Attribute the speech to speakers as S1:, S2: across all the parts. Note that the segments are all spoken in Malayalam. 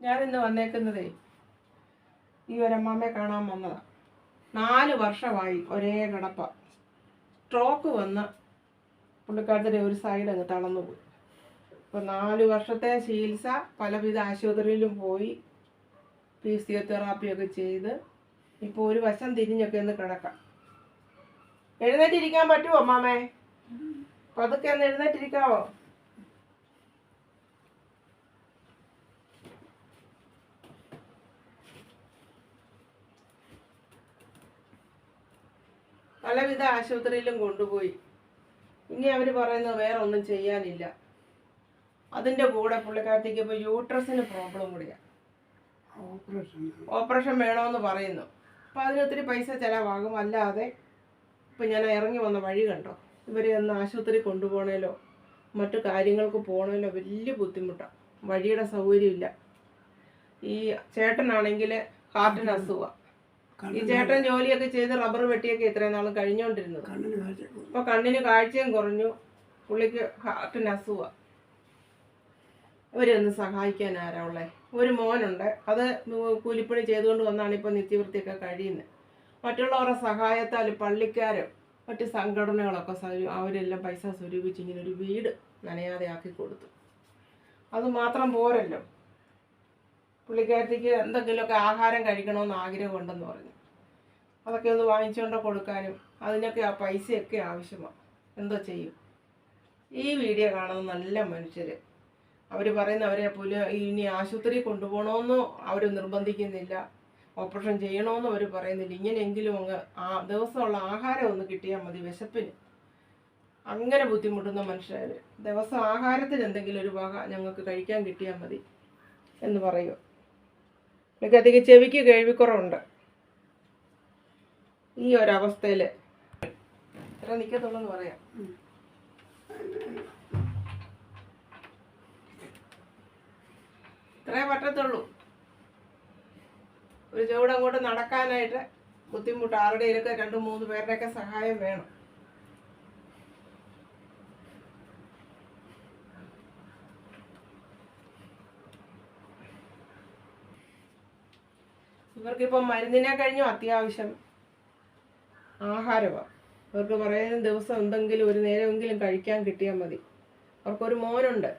S1: ഞാനിന്ന് വന്നേക്കുന്നതേ ഈ ഒരമ്മമ്മയെ കാണാൻ വന്നതാണ് നാല് വർഷമായി ഒരേ കിടപ്പ. സ്ട്രോക്ക് വന്ന് പുള്ളിക്കാരത്തിന്റെ ഒരു സൈഡ് അങ്ങ് തളർന്നുപോയി അപ്പോൾ നാല് വർഷത്തെ ചികിത്സ പലവിധ ആശുപത്രിയിലും പോയി ഫിസിയോതെറാപ്പിയൊക്കെ ചെയ്ത് ഇപ്പോൾ ഒരു വശം തിരിഞ്ഞൊക്കെ ഒന്ന് കിടക്കാം. എഴുന്നേറ്റിരിക്കാൻ പറ്റുമോ അമ്മാമേ? പതുക്കെ ഒന്ന് എഴുന്നേറ്റിരിക്കാവോ? പലവിധ ആശുപത്രിയിലും കൊണ്ടുപോയി. ഇനി അവർ പറയുന്നത് വേറെ ഒന്നും ചെയ്യാനില്ല. അതിന്റെ കൂടെ പുള്ളിക്കാരത്തേക്ക് ഇപ്പോൾ യൂട്രസിന് പ്രോബ്ലം കൂടിയാണ്
S2: ഓപ്പറേഷൻ
S1: വേണമെന്ന് പറയുന്നു. അപ്പം അതിന് ഒത്തിരി പൈസ ചിലവാകും. അല്ലാതെ ഇപ്പം ഞാൻ ഇറങ്ങി വന്ന വഴി കണ്ടോ? ഇവരെ ഒന്ന് ആശുപത്രി കൊണ്ടുപോകണേലോ മറ്റു കാര്യങ്ങൾക്ക് പോകണേലോ വലിയ ബുദ്ധിമുട്ടാണ് വഴിയുടെ സൗകര്യമില്ല. ഈ ചേട്ടനാണെങ്കിൽ ഹാർട്ടിന് അസുഖമാണ് ഈ ചേട്ടൻ ജോലിയൊക്കെ ചെയ്ത് റബ്ബർ വെട്ടിയൊക്കെ ഇത്രയും നാളും കഴിഞ്ഞുകൊണ്ടിരുന്നത്
S2: കണ്ണിന്
S1: ഇപ്പൊ കണ്ണിന് കാഴ്ചയും കുറഞ്ഞു. പുള്ളിക്ക് ഹാർട്ടിന് അസുഖ. ഇവരൊന്ന് സഹായിക്കാൻ ആരാ ഉള്ളേ? ഒരു മോനുണ്ട്. അത് കൂലിപ്പണി ചെയ്തുകൊണ്ട് വന്നാണ് ഇപ്പൊ നിത്യവൃത്തിയൊക്കെ കഴിയുന്നത് മറ്റുള്ളവരുടെ സഹായത്താൽ പള്ളിക്കാരും മറ്റ് സംഘടനകളൊക്കെ അവരെല്ലാം പൈസ സ്വരൂപിച്ച് ഇങ്ങനെ ഒരു വീട് നനയാതെ ആക്കി കൊടുത്തു. അത് മാത്രം പോരല്ലോ. പുള്ളിക്കാരത്തേക്ക് എന്തെങ്കിലുമൊക്കെ ആഹാരം കഴിക്കണമെന്ന് ആഗ്രഹമുണ്ടെന്ന് പറഞ്ഞു. അതൊക്കെ ഒന്ന് വാങ്ങിച്ചുകൊണ്ട് കൊടുക്കാനും അതിനൊക്കെ ആ പൈസയൊക്കെ ആവശ്യമാണ്. എന്തോ ചെയ്യും. ഈ വീഡിയോ കാണുന്ന നല്ല മനുഷ്യർ അവർ പറയുന്ന അവരെ പുല ഇനി ആശുപത്രി കൊണ്ടുപോകണമെന്നോ അവർ നിർബന്ധിക്കുന്നില്ല. ഓപ്പറേഷൻ ചെയ്യണമെന്നോ അവർ പറയുന്നില്ല. ഇങ്ങനെയെങ്കിലും അങ്ങ് ആ ദിവസമുള്ള ആഹാരം ഒന്ന് കിട്ടിയാൽ മതി വിശപ്പിന്. അങ്ങനെ ബുദ്ധിമുട്ടുന്ന മനുഷ്യർ ദിവസം ആഹാരത്തിന് എന്തെങ്കിലും ഒരു വക ഞങ്ങൾക്ക് കഴിക്കാൻ കിട്ടിയാൽ മതി എന്ന് പറയുക എനിക്ക് അധികം ചെവിക്ക് കേൾവിക്കുറവുണ്ട് ഈ ഒരവസ്ഥയിൽ ഇത്ര നിൽക്കത്തുള്ളൂ എന്ന് പറയാം. ഇത്രേ പറ്റത്തുള്ളൂ. ഒരു ചുവട് അങ്ങോട്ട് നടക്കാനായിട്ട് ബുദ്ധിമുട്ട് ആരുടെയൊക്കെ രണ്ട് മൂന്ന് പേരുടെയൊക്കെ സഹായം വേണം. ഇവർക്കിപ്പം മരുന്നിനെ കഴിഞ്ഞും അത്യാവശ്യം ആഹാരമാണ് അവർക്ക് പറയുന്ന ദിവസം എന്തെങ്കിലും ഒരു നേരമെങ്കിലും കഴിക്കാൻ കിട്ടിയാൽ മതി. അവർക്കൊരു മോനുണ്ട്.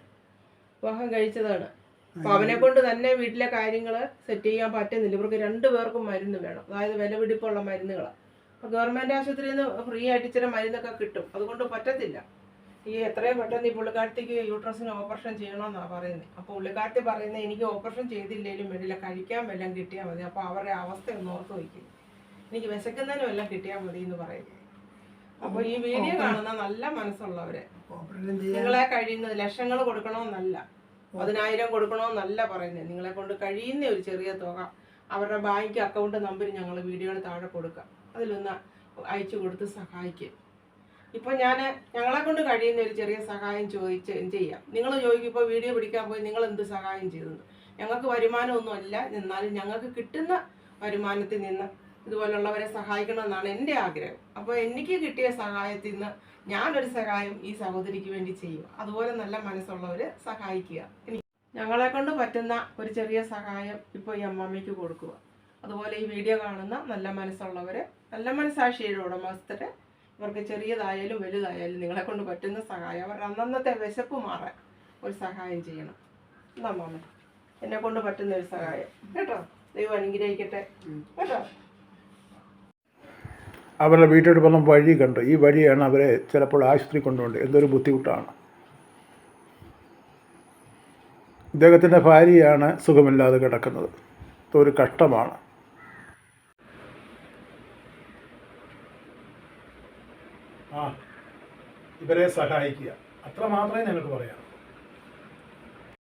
S1: വിവാഹം കഴിച്ചതാണ്. അപ്പൊ അവനെ കൊണ്ട് തന്നെ വീട്ടിലെ കാര്യങ്ങൾ സെറ്റ് ചെയ്യാൻ പറ്റുന്നില്ല. ഇവർക്ക് രണ്ടു പേർക്കും മരുന്ന് വേണം. അതായത് വിലപിടിപ്പുള്ള മരുന്നുകളാണ് അപ്പൊ ഗവൺമെന്റ് ആശുപത്രിയിൽ നിന്ന് ഫ്രീ ആയിട്ട് ഇച്ചിരി മരുന്നൊക്കെ കിട്ടും. അതുകൊണ്ട് പറ്റത്തില്ല. ഈ എത്രയും പെട്ടെന്ന് ഈ പുള്ളിക്കാരത്തേക്ക് യൂട്രസിന് ഓപ്പറേഷൻ ചെയ്യണമെന്നാണ് പറയുന്നത് അപ്പോൾ പുള്ളിക്കാരത്തി പറയുന്നത് എനിക്ക് ഓപ്പറേഷൻ ചെയ്തില്ലെങ്കിലും വേണ്ടില്ല കഴിക്കാൻ വല്ലതും കിട്ടിയാൽ മതി. അപ്പോൾ അവരുടെ അവസ്ഥ ഒന്ന് ഓർത്ത് വയ്ക്കും. എനിക്ക് വിശക്കുന്നതിനും എല്ലാം കിട്ടിയാൽ മതി എന്ന് പറയുന്നു. അപ്പോൾ ഈ വീഡിയോ കാണുന്ന നല്ല മനസ്സുള്ളവരെ നിങ്ങളെ കഴിയുന്നത് ലക്ഷങ്ങൾ കൊടുക്കണമെന്നല്ല പതിനായിരം കൊടുക്കണമെന്നല്ല പറയുന്നത് നിങ്ങളെ കൊണ്ട് കഴിയുന്ന ഒരു ചെറിയ തുക അവരുടെ ബാങ്ക് അക്കൗണ്ട് നമ്പർ ഞങ്ങൾ വീഡിയോയുടെ താഴെ കൊടുക്കാം. അതിലൊന്ന് അയച്ചു കൊടുത്ത് സഹായിക്കും. ഇപ്പൊ ഞാൻ ഞങ്ങളെ കൊണ്ട് കഴിയുന്ന ഒരു ചെറിയ സഹായം ചോദിച്ച് ചെയ്യാം. നിങ്ങൾ ചോദിക്കും ഇപ്പോൾ വീഡിയോ പിടിക്കാൻ പോയി നിങ്ങൾ എന്ത് സഹായം ചെയ്തെന്ന്. ഞങ്ങൾക്ക് വരുമാനമൊന്നും അല്ല. എന്നാലും ഞങ്ങൾക്ക് കിട്ടുന്ന വരുമാനത്തിൽ നിന്ന് ഇതുപോലുള്ളവരെ സഹായിക്കണമെന്നാണ് എന്റെ ആഗ്രഹം. അപ്പോൾ എനിക്ക് കിട്ടിയ സഹായത്തിൽ നിന്ന് ഞാനൊരു സഹായം ഈ സഹോദരിക്ക് വേണ്ടി ചെയ്യും അതുപോലെ നല്ല മനസ്സുള്ളവർ സഹായിക്കുക. എനിക്ക് ഞങ്ങളെ കൊണ്ട് പറ്റുന്ന ഒരു ചെറിയ സഹായം ഇപ്പോൾ ഈ അമ്മാമ്മയ്ക്ക് കൊടുക്കുക. അതുപോലെ ഈ വീഡിയോ കാണുന്ന നല്ല മനസ്സുള്ളവർ നല്ല മനസ്സാക്ഷിയുടെ ഉടമസ്ഥര് ഇവർക്ക് ചെറിയതായാലും വലുതായാലും നിങ്ങളെ കൊണ്ട് പറ്റുന്ന സഹായം. അവരുടെ അന്നന്നത്തെ വിശപ്പ് മാറാൻ ഒരു സഹായം ചെയ്യണം. എന്താ മാമ എന്നെ കൊണ്ട് പറ്റുന്ന ഒരു സഹായം. കേട്ടോ? ദൈവം അനുഗ്രഹിക്കട്ടെ. കേട്ടോ?
S3: അവരുടെ വീട്ടിലോട്ട് വന്ന വഴി കണ്ടു. ഈ വഴിയാണ് അവരെ ചിലപ്പോൾ ആശുപത്രി കൊണ്ടുപോകേണ്ടത്. എന്തൊരു ബുദ്ധിമുട്ടാണ്. ഇദ്ദേഹത്തിന്റെ ഭാര്യയാണ് സുഖമില്ലാതെ കിടക്കുന്നത്. ഇതൊരു കഷ്ടമാണ്. ആ ഇവരെ സഹായിക്കുക. അത്ര മാത്രമേ ഞങ്ങൾക്ക് പറയാം